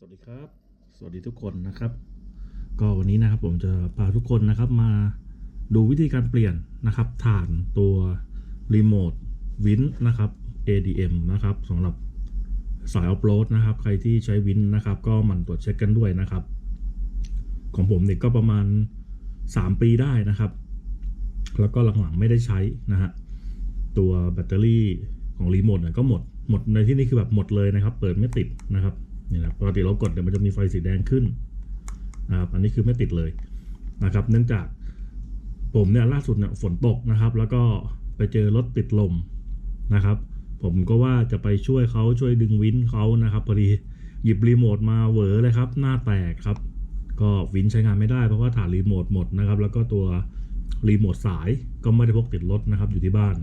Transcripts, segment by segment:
สวัสดีครับ สวัสดีทุกคนนะครับ ก็วันนี้นะครับผมจะพาทุกคนนะครับมาดูวิธีการเปลี่ยนนะครับฐานตัวรีโมทวินนะครับ ADM นะครับสำหรับสายออฟโรดนะครับ ใครที่ใช้วินนะครับ ก็หมั่นตรวจเช็คกันด้วยนะครับ ของผมเนี่ยก็ประมาณ 3 ปีได้นะครับ แล้วก็หลังๆไม่ได้ใช้นะฮะตัวแบตเตอรี่ของรีโมทเนี่ยก็หมดหมดในที่นี้คือแบบหมดเลยนะครับ เปิดไม่ติดนะครับ นี่นะปกติเรากดเนี่ยวมันจะมีไฟสีแดงขึ้นนะครับอันนี้คือไม่ติดเลยนะครับ เนื่องจากผมเนี่ยล่าสุดเนี่ยฝนตกนะครับ แล้วก็ไปเจอรถติดลมนะครับ ผมก็ว่าจะไปช่วยเขาช่วยดึงวินเขานะครับพอดีหยิบรีโมทมาเหวอเลยครับ หน้าแตกครับ ก็วินใช้งานไม่ได้เพราะว่าฐานรีโมทหมดนะครับ แล้วก็ตัวรีโมทสายก็ไม่ได้พกติดรถนะครับ อยู่ที่บ้าน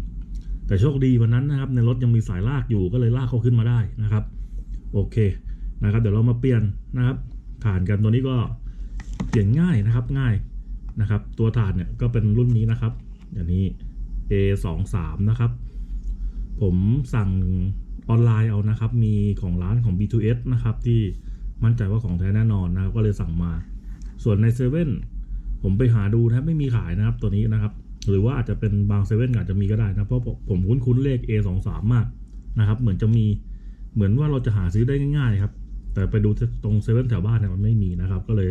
แต่โชคดีวันนั้นนะครับ ในรถยังมีสายลากอยู่ก็เลยลากเขาขึ้นมาได้นะครับ โอเค นะครับ เดี๋ยวเรามาเปลี่ยนนะครับฐานกันตัวนี้ก็เปลี่ยนง่ายนะครับง่ายนะครับ ตัวฐานเนี่ยก็เป็นรุ่นนี้นะครับอย่างนี้ A 2 3 นะครับ ผมสั่งออนไลน์เอานะครับ มีของร้านของ B2S นะครับที่มั่นใจว่าของแท้แน่นอนนะครับ ก็เลยสั่งมา ส่วนในเซเว่นผมไปหาดูนะครับไม่มีขายนะครับตัวนี้นะครับ หรือว่าอาจจะเป็นบางเซเว่นอาจจะมีก็ได้นะเพราะผมผมคุ้นเลข A 2 3 มากนะครับ เหมือนจะมีเหมือนว่าเราจะหาซื้อได้ง่ายๆครับ แต่ไปดูตรงเซเว่นแถวบ้านเนี่ยมันไม่มีนะครับ ก็เลย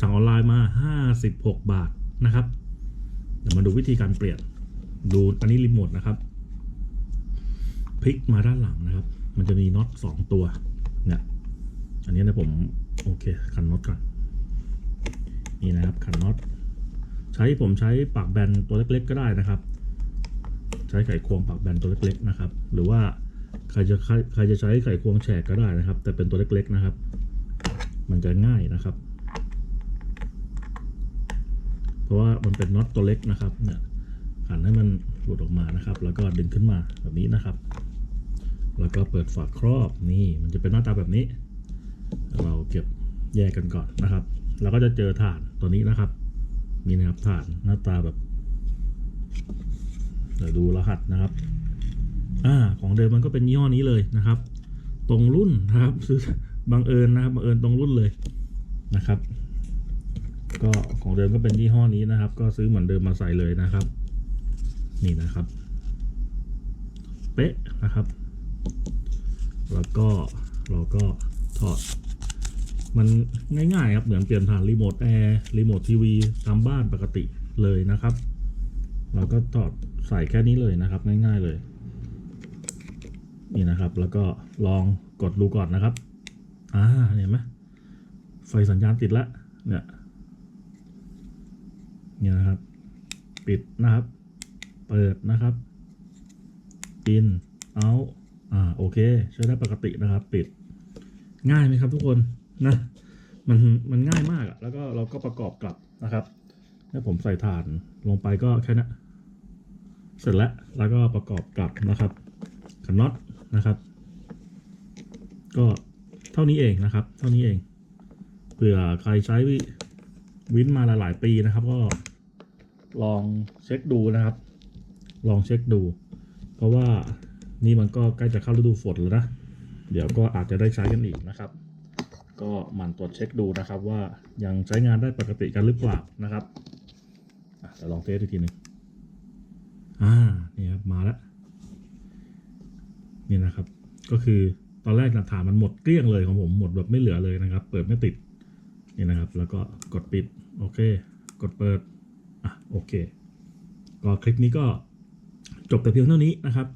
สั่งออนไลน์มา 56 บาทนะครับ เดี๋ยวมาดูวิธีการเปลี่ยน ดูอันนี้รีโมทนะครับ พลิกมาด้านหลังนะครับ มันจะมีน็อตสองตัว เนี่ย อันนี้นะผมโอเคขันน็อตก่อน นี่นะครับขันน็อต ใช้ผมใช้ปากแบนตัวเล็กๆ ก็ได้นะครับ ใช้ไขควงปากแบนตัวเล็กๆ นะครับ หรือว่า ใครจะใครใครจะใช้ไขควงแฉกก็ได้นะครับ แต่เป็นตัวเล็กๆนะครับ มันจะง่ายนะครับ เพราะว่ามันเป็นน็อตตัวเล็กนะครับเนี่ยหันให้มันหลุดออกมานะครับ แล้วก็ดึงขึ้นมาแบบนี้นะครับ แล้วก็เปิดฝาครอบนี่มันจะเป็นหน้าตาแบบนี้ เราเก็บแยกกันก่อนนะครับเราก็จะเจอฐานตัวนี้นะครับนี่นะครับฐานหน้าตาแบบเดี๋ยวดูรหัสนะครับ อ่าของเดิมมันก็เป็นยี่ห้อนี้เลยนะครับ ตรงรุ่นนะครับซื้อบังเอิญนะครับบังเอิญตรงรุ่นเลยนะครับ ก็ของเดิมก็เป็นยี่ห้อนี้นะครับ ก็ซื้อเหมือนเดิมมาใส่เลยนะครับ นี่นะครับ เป๊ะนะครับ แล้วก็เราก็ถอดมันง่ายๆครับเหมือนเปลี่ยนฐานรีโมทแอร์รีโมททีวีตามบ้านปกติเลยนะครับ เราก็ถอดใส่แค่นี้เลยนะครับ ง่ายๆเลย นี่นะครับ แล้วก็ลองกดดูก่อนนะครับ อ่าเห็นไหมไฟสัญญาณติดแล้วเนี่ยนี่นะครับ ปิดนะครับ เปิดนะครับ in out อ่าโอเค ใช้ได้ปกตินะครับ ปิดง่ายไหมครับทุกคนนะมันมันง่ายมากอะแล้วก็เราก็ประกอบกลับนะครับถ้าผมใส่ถ่านลงไปก็แค่นั้นเสร็จแล้วแล้วก็ประกอบกลับนะครับขันน็อต นะครับ ก็เท่านี้เองนะครับ เท่านี้เองเผื่อใครใช้วิวินมาหลาย ๆ ปีนะครับ ก็ลองเช็คดูนะครับ ลองเช็คดู เพราะว่านี่มันก็ใกล้จะเข้าฤดูฝนแล้วนะ เดี๋ยวก็อาจจะได้ใช้กันอีกนะครับ ก็หมั่นตรวจเช็คดูนะครับว่ายังใช้งานได้ปกติกันหรือเปล่านะครับอะลองเทสอีกทีหนึ่งอ่า นี่ครับ มาแล้ว นี่นะครับ ก็คือตอนแรกนะฐานมันหมดเกลี้ยงเลยของผมหมดแบบไม่เหลือเลยนะครับ เปิดไม่ติดนี่นะครับ แล้วก็กดปิดโอเค กดเปิดอะโอเค ก็คลิปนี้ก็จบแต่เพียงเท่านี้นะครับ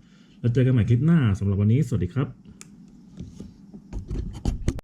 แล้วเจอกันใหม่คลิปหน้าสำหรับวันนี้สวัสดีครับ